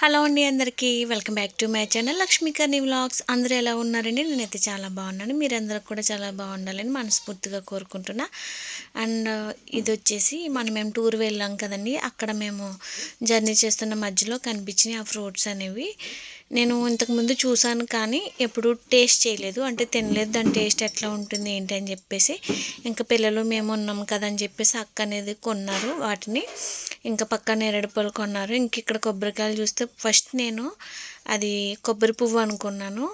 Hello అండి అందరికీ welcome back to my channel Lakshmikarni vlogs. అందరూ ఎలా ఉన్నారండి? నేనైతే చాలా బాగున్నాను. మీరందరూ కూడా చాలా బాగుండాలని మనస్ఫూర్తిగా కోరుకుంటున్నా. అండ్ ఇది వచ్చేసి మనం మేము టూర్ వెళ్ళాం కదండి. అక్కడ మేము జర్నీ చేస్తున్న మధ్యలో కనిపించినాయి ఆ ఫ్రూట్స్ అనేవి. నేను ఇంతకుముందు చూశాను కానీ ఎప్పుడు టేస్ట్ చేయలేదు. అంటే తినలేదు. దాని టేస్ట్ ఎట్లా ఉంటుంది ఏంటి అని చెప్పేసి. ఇంకా పిల్లలు మేము ఉన్నాం కదా అని చెప్పేసి అక్క అనేది కొన్నారు వాటిని. ఇంకా పక్కన ఎరడుపలు కొన్నారు. ఇంక ఇక్కడ కొబ్బరికాయలు చూస్తే ఫస్ట్ నేను అది కొబ్బరి పువ్వు అనుకున్నాను.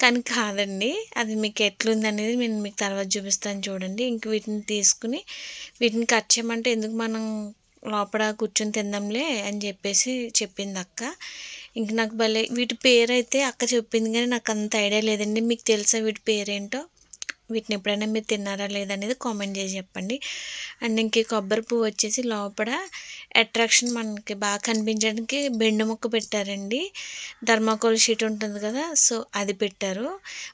కానీ కాదండి అది మీకు ఎట్లుంది అనేది నేను మీకు తర్వాత చూపిస్తాను చూడండి. ఇంక వీటిని తీసుకుని వీటిని కట్ చేయమంటే ఎందుకు మనం లోపల కూర్చొని తిందాంలే అని చెప్పేసి చెప్పింది అక్క. ఇంక నాకు భలే వీటి పేరు అయితే అక్క చెప్పింది కానీ నాకు అంత ఐడియా లేదండి. మీకు తెలుసా వీటి పేరేంటో? వీటిని ఎప్పుడైనా మీరు తిన్నారా లేదనేది కామెంట్ చేసి చెప్పండి. అండ్ ఇంక కొబ్బరి పువ్వు వచ్చేసి లోపల అట్రాక్షన్ మనకి బాగా కనిపించడానికి బెండు మొక్క పెట్టారండి. ధర్మాకోల్ షీట్ ఉంటుంది కదా సో అది పెట్టారు.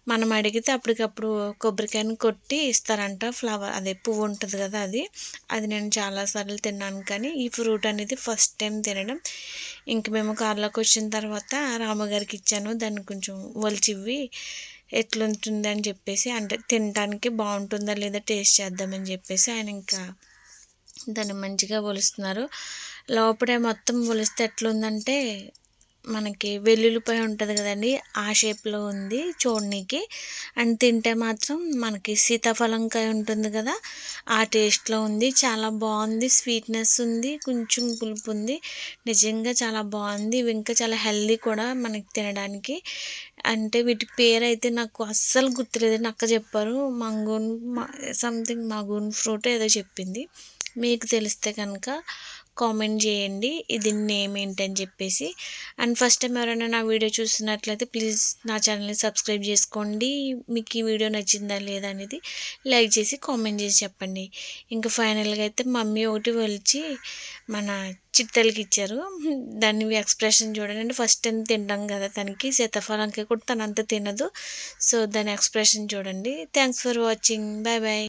మనం అడిగితే అప్పటికప్పుడు కొబ్బరికాయని కొట్టి ఇస్తారంట ఫ్లవర్ అదే పువ్వు ఉంటుంది కదా అది. అది నేను చాలాసార్లు తిన్నాను కానీ ఈ ఫ్రూట్ అనేది ఫస్ట్ టైం తినడం. ఇంక మేము కార్లోకి వచ్చిన తర్వాత రామగారికి ఇచ్చాను దాన్ని కొంచెం ఒలిచివ్వి ఎట్లుంటుంది అని చెప్పేసి అంటే తినడానికి బాగుంటుందా లేదా టేస్ట్ చేద్దామని చెప్పేసి ఆయన ఇంకా దాన్ని మంచిగా ఒలుస్తున్నారు. లోపలే మొత్తం ఒలిస్తే ఎట్లుందంటే మనకి వెల్లుల్లిపాయ ఉంటుంది కదండి ఆ షేప్లో ఉంది చూడనీకి. అండ్ తింటే మాత్రం మనకి సీతాఫలంకాయ ఉంటుంది కదా ఆ టేస్ట్లో ఉంది. చాలా బాగుంది. స్వీట్నెస్ ఉంది. కొంచెం పులుపు ఉంది. నిజంగా చాలా బాగుంది. ఇవి ఇంకా చాలా హెల్దీ కూడా మనకి తినడానికి. అంటే వీటి పేరు అయితే నాకు అస్సలు గుర్తులేదు. అక్క చెప్పారు. మంగూన్ సంథింగ్ మగూన్ ఫ్రూట్ ఏదో చెప్పింది. మీకు తెలిస్తే కనుక కామెంట్ చేయండి. ఇది నేమ్ ఏంటని చెప్పేసి. అండ్ ఫస్ట్ టైం ఎవరైనా నా వీడియో చూస్తున్నట్లయితే ప్లీజ్ నా ఛానల్ని సబ్స్క్రైబ్ చేసుకోండి. మీకు ఈ వీడియో నచ్చిందా లేదా అనేది లైక్ చేసి కామెంట్ చేసి చెప్పండి. ఇంకా ఫైనల్గా అయితే మమ్మీ ఒకటి వలిచి మన చిట్టలకి ఇచ్చారు. దాన్ని ఎక్స్ప్రెషన్ చూడండి. ఫస్ట్ టైం తింటాం కదా తనకి. సీతాఫలంకి కూడా తనంత తినదు. సో దాని ఎక్స్ప్రెషన్ చూడండి. Thanks for watching. Bye bye.